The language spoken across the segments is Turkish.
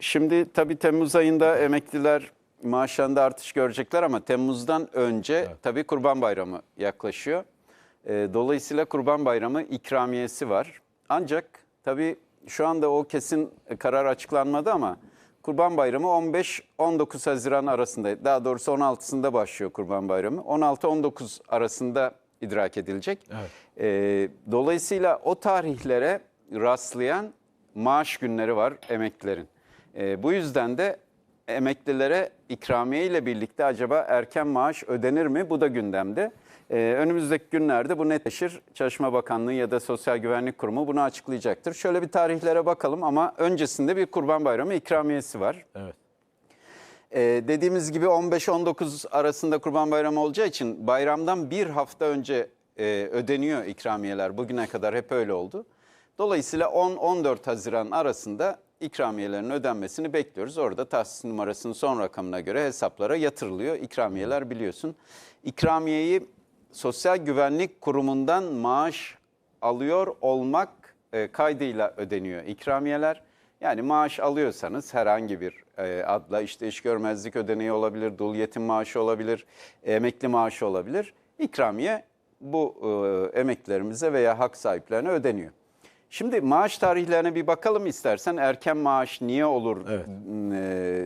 Şimdi tabii Temmuz ayında emekliler maaşlarında artış görecekler ama Temmuz'dan önce tabii Kurban Bayramı yaklaşıyor. Ee, dolayısıyla Kurban Bayramı ikramiyesi var. Ancak tabii şu anda o kesin karar açıklanmadı ama Kurban Bayramı 15-19 Haziran arasında, daha doğrusu 16'sında başlıyor Kurban Bayramı. 16-19 arasında idrak edilecek. Ee, dolayısıyla o tarihlere rastlayan maaş günleri var emeklilerin. Ee, bu yüzden de emeklilere ikramiye ile birlikte acaba erken maaş ödenir mi? Bu da gündemde. Ee, önümüzdeki günlerde bu netleşir. Çalışma Bakanlığı ya da Sosyal Güvenlik Kurumu bunu açıklayacaktır. Şöyle bir tarihlere bakalım ama öncesinde bir Kurban Bayramı ikramiyesi var. Evet. Ee, dediğimiz gibi 15-19 arasında Kurban Bayramı olacağı için bayramdan bir hafta önce e, ödeniyor ikramiyeler. Bugüne kadar hep öyle oldu. Dolayısıyla 10-14 Haziran arasında ikramiyelerin ödenmesini bekliyoruz. Orada tahsis numarasının son rakamına göre hesaplara yatırılıyor. İkramiyeler biliyorsun. İkramiyeyi Sosyal Güvenlik Kurumu'ndan maaş alıyor olmak e, kaydıyla ödeniyor ikramiyeler. Yani maaş alıyorsanız herhangi bir e, adla işte iş görmezlik ödeneği olabilir, dul yetim maaşı olabilir, emekli maaşı olabilir. İkramiye bu e, emeklilerimize veya hak sahiplerine ödeniyor. Şimdi maaş tarihlerine bir bakalım istersen erken maaş niye olur Evet.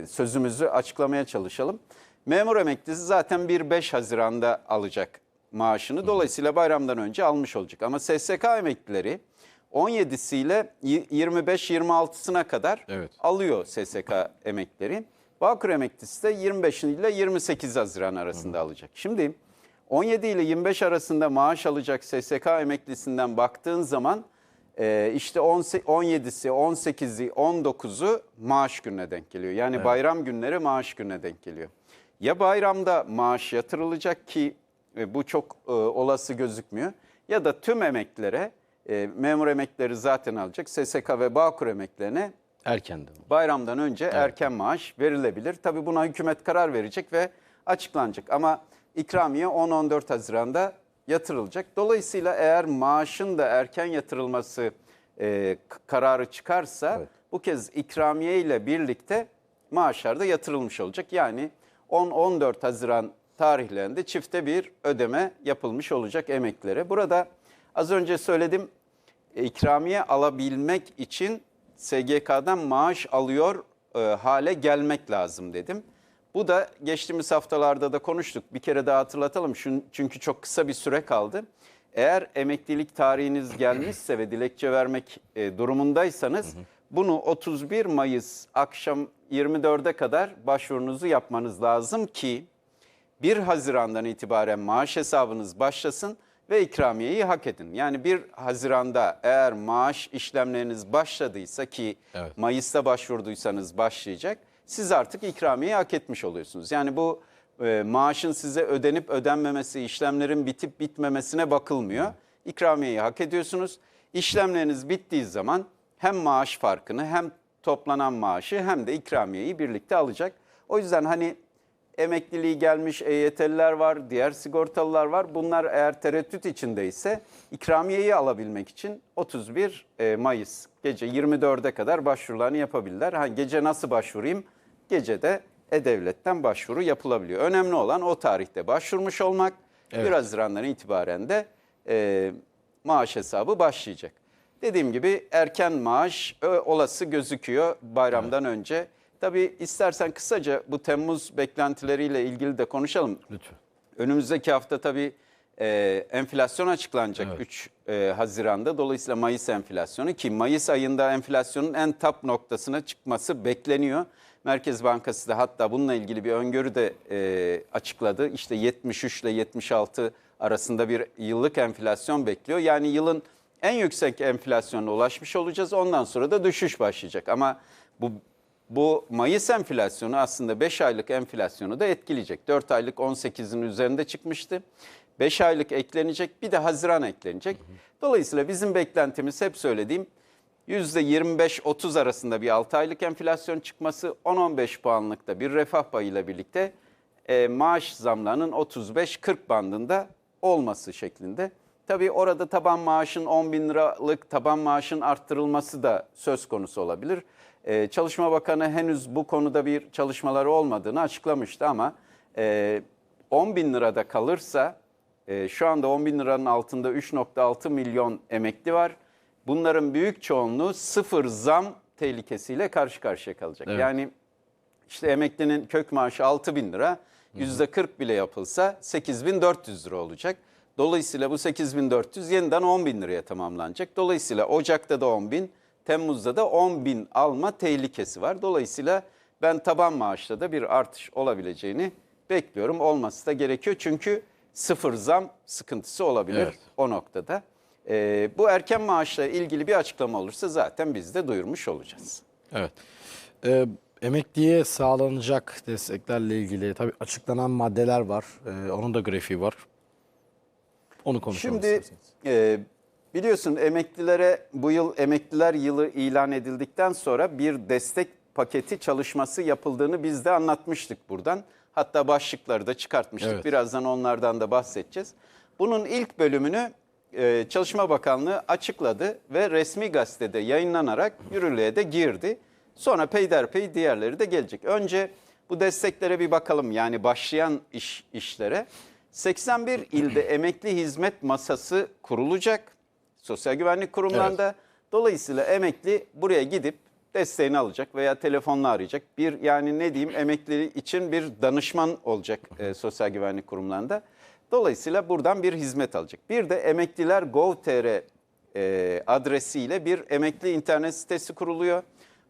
e, sözümüzü açıklamaya çalışalım. Memur emeklisi zaten 1-5 Haziran'da alacak maaşını. Dolayısıyla bayramdan önce almış olacak. Ama SSK emeklileri 17'siyle 25-26'sına kadar Evet. alıyor SSK emeklileri. Bağkur emeklisi de 25 ile 28 Haziran arasında alacak. Şimdi 17 ile 25 arasında maaş alacak SSK emeklisinden baktığın zaman e, işte 17'si, 18'i, 19'u maaş gününe denk geliyor. Yani bayram günleri maaş gününe denk geliyor. Ya bayramda maaş yatırılacak ki e, bu çok e, olası gözükmüyor. Ya da tüm emeklilere, e, memur emeklileri zaten alacak, SSK ve Bağkur emeklilerine Erken de. bayramdan önce erken maaş verilebilir. Tabii buna hükümet karar verecek ve açıklanacak. Ama ikramiye 10-14 Haziran'da yatırılacak. Dolayısıyla eğer maaşın da erken yatırılması e, kararı çıkarsa Evet. bu kez ikramiye ile birlikte maaşlar da yatırılmış olacak. Yani 10-14 Haziran tarihlerinde çifte bir ödeme yapılmış olacak emeklilere. Burada az önce söyledim e, ikramiye alabilmek için SGK'dan maaş alıyor e, hale gelmek lazım dedim. Bu da geçtiğimiz haftalarda da konuştuk. Bir kere daha hatırlatalım çünkü çok kısa bir süre kaldı. Eğer emeklilik tarihiniz gelmişse ve dilekçe vermek e, durumundaysanız bunu 31 Mayıs akşam 24'e kadar başvurunuzu yapmanız lazım ki 1 Haziran'dan itibaren maaş hesabınız başlasın ve ikramiyeyi hak edin. Yani 1 Haziran'da eğer maaş işlemleriniz başladıysa ki Evet. Mayıs'ta başvurduysanız başlayacak, siz artık ikramiyeyi hak etmiş oluyorsunuz. Yani bu e, maaşın size ödenip ödenmemesi, işlemlerin bitip bitmemesine bakılmıyor. İkramiyeyi hak ediyorsunuz. İşlemleriniz bittiği zaman hem maaş farkını hem toplanan maaşı hem de ikramiyeyi birlikte alacak. O yüzden hani emekliliği gelmiş EYT'liler var, diğer sigortalılar var. Bunlar eğer tereddüt içindeyse ikramiyeyi alabilmek için 31 e, Mayıs gece 24'e kadar başvurularını yapabilirler. Ha, gece nasıl başvurayım? Gece de E-Devlet'ten başvuru yapılabiliyor. Önemli olan o tarihte başvurmuş olmak. 1 Evet. Haziran'dan itibaren de e, maaş hesabı başlayacak. Dediğim gibi erken maaş ö, olası gözüküyor bayramdan önce. Tabii istersen kısaca bu Temmuz beklentileriyle ilgili de konuşalım. Lütfen. Önümüzdeki hafta tabii e, enflasyon açıklanacak Evet. 3 e, Haziran'da. Dolayısıyla Mayıs enflasyonu ki Mayıs ayında enflasyonun en tap noktasına çıkması bekleniyor. Merkez Bankası da hatta bununla ilgili bir öngörü de e, açıkladı. İşte 73 ile 76 arasında bir yıllık enflasyon bekliyor. Yani yılın en yüksek enflasyona ulaşmış olacağız. Ondan sonra da düşüş başlayacak. Ama bu bu Mayıs enflasyonu aslında 5 aylık enflasyonu da etkileyecek. 4 aylık 18'in üzerinde çıkmıştı. 5 aylık eklenecek bir de Haziran eklenecek. Dolayısıyla bizim beklentimiz hep söylediğim %25-30 arasında bir 6 aylık enflasyon çıkması 10-15 puanlıkta bir refah payıyla birlikte e, maaş zamlarının 35-40 bandında olması şeklinde. Tabii orada taban maaşın 10 bin liralık taban maaşın arttırılması da söz konusu olabilir. Ee, Çalışma Bakanı henüz bu konuda bir çalışmaları olmadığını açıklamıştı ama e, 10 bin lirada kalırsa e, şu anda 10 bin liranın altında 3.6 milyon emekli var. Bunların büyük çoğunluğu sıfır zam tehlikesiyle karşı karşıya kalacak. Evet. Yani işte emeklinin kök maaşı 6 bin lira, yüzde 40 bile yapılsa 8400 lira olacak. Dolayısıyla bu 8400 yeniden 10 bin liraya tamamlanacak. Dolayısıyla Ocak'ta da 10 bin, Temmuz'da da 10 bin alma tehlikesi var. Dolayısıyla ben taban maaşta da bir artış olabileceğini bekliyorum. Olması da gerekiyor çünkü sıfır zam sıkıntısı olabilir Evet. o noktada. Ee, bu erken maaşla ilgili bir açıklama olursa zaten biz de duyurmuş olacağız. Evet. Ee, emekliye sağlanacak desteklerle ilgili tabii açıklanan maddeler var. Ee, onun da grafiği var. Onu konuşalım Şimdi e, biliyorsun emeklilere bu yıl emekliler yılı ilan edildikten sonra bir destek paketi çalışması yapıldığını biz de anlatmıştık buradan. Hatta başlıkları da çıkartmıştık. Evet. Birazdan onlardan da bahsedeceğiz. Bunun ilk bölümünü e, Çalışma Bakanlığı açıkladı ve resmi gazetede yayınlanarak yürürlüğe de girdi. Sonra peyderpey diğerleri de gelecek. Önce bu desteklere bir bakalım yani başlayan iş işlere. 81 ilde emekli hizmet masası kurulacak. Sosyal Güvenlik Kurumlarında. Dolayısıyla emekli buraya gidip desteğini alacak veya telefonla arayacak. Bir yani ne diyeyim emekli için bir danışman olacak e, Sosyal Güvenlik Kurumlarında. Dolayısıyla buradan bir hizmet alacak. Bir de emekliler gov.tr e, adresiyle bir emekli internet sitesi kuruluyor.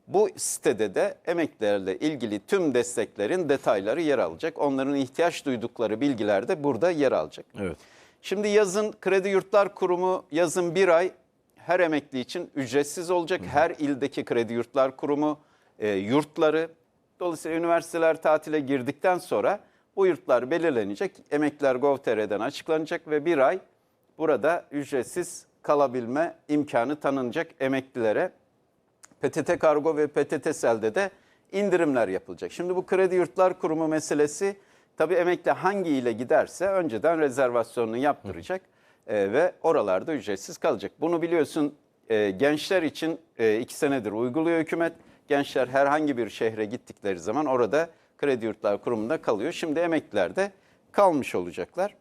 Bu sitede de emeklilerle ilgili tüm desteklerin detayları yer alacak. Onların ihtiyaç duydukları bilgiler de burada yer alacak. Evet. Şimdi yazın Kredi Yurtlar Kurumu yazın bir ay her emekli için ücretsiz olacak. Her ildeki Kredi Yurtlar Kurumu e, yurtları. Dolayısıyla üniversiteler tatile girdikten sonra bu yurtlar belirlenecek. Emekliler Gov.tr'den açıklanacak ve bir ay burada ücretsiz kalabilme imkanı tanınacak emeklilere. PTT Kargo ve PTT Sel'de de indirimler yapılacak. Şimdi bu Kredi Yurtlar Kurumu meselesi tabii emekli hangi ile giderse önceden rezervasyonunu yaptıracak e, ve oralarda ücretsiz kalacak. Bunu biliyorsun e, gençler için e, iki senedir uyguluyor hükümet. Gençler herhangi bir şehre gittikleri zaman orada Kredi Yurtlar Kurumu'nda kalıyor. Şimdi emekliler de kalmış olacaklar.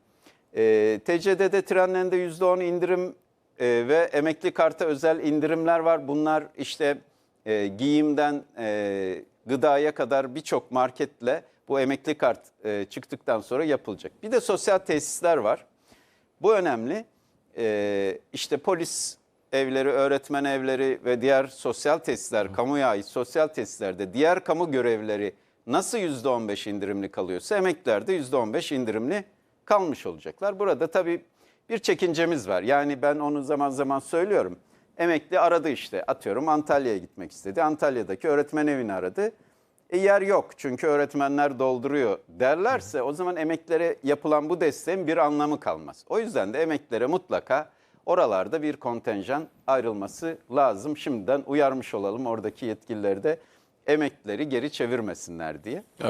E, TCD'de trenlerinde %10 indirim e, ve emekli karta özel indirimler var. Bunlar işte e, giyimden e, gıdaya kadar birçok marketle bu emekli kart e, çıktıktan sonra yapılacak. Bir de sosyal tesisler var. Bu önemli. E, işte polis evleri, öğretmen evleri ve diğer sosyal tesisler, kamuya ait sosyal tesislerde diğer kamu görevleri nasıl %15 indirimli kalıyorsa emekliler de %15 indirimli kalmış olacaklar. Burada tabii bir çekincemiz var. Yani ben onu zaman zaman söylüyorum. Emekli aradı işte atıyorum Antalya'ya gitmek istedi. Antalya'daki öğretmen evini aradı. E yer yok çünkü öğretmenler dolduruyor derlerse o zaman emeklilere yapılan bu desteğin bir anlamı kalmaz. O yüzden de emeklilere mutlaka oralarda bir kontenjan ayrılması lazım. Şimdiden uyarmış olalım oradaki yetkilileri de emeklileri geri çevirmesinler diye.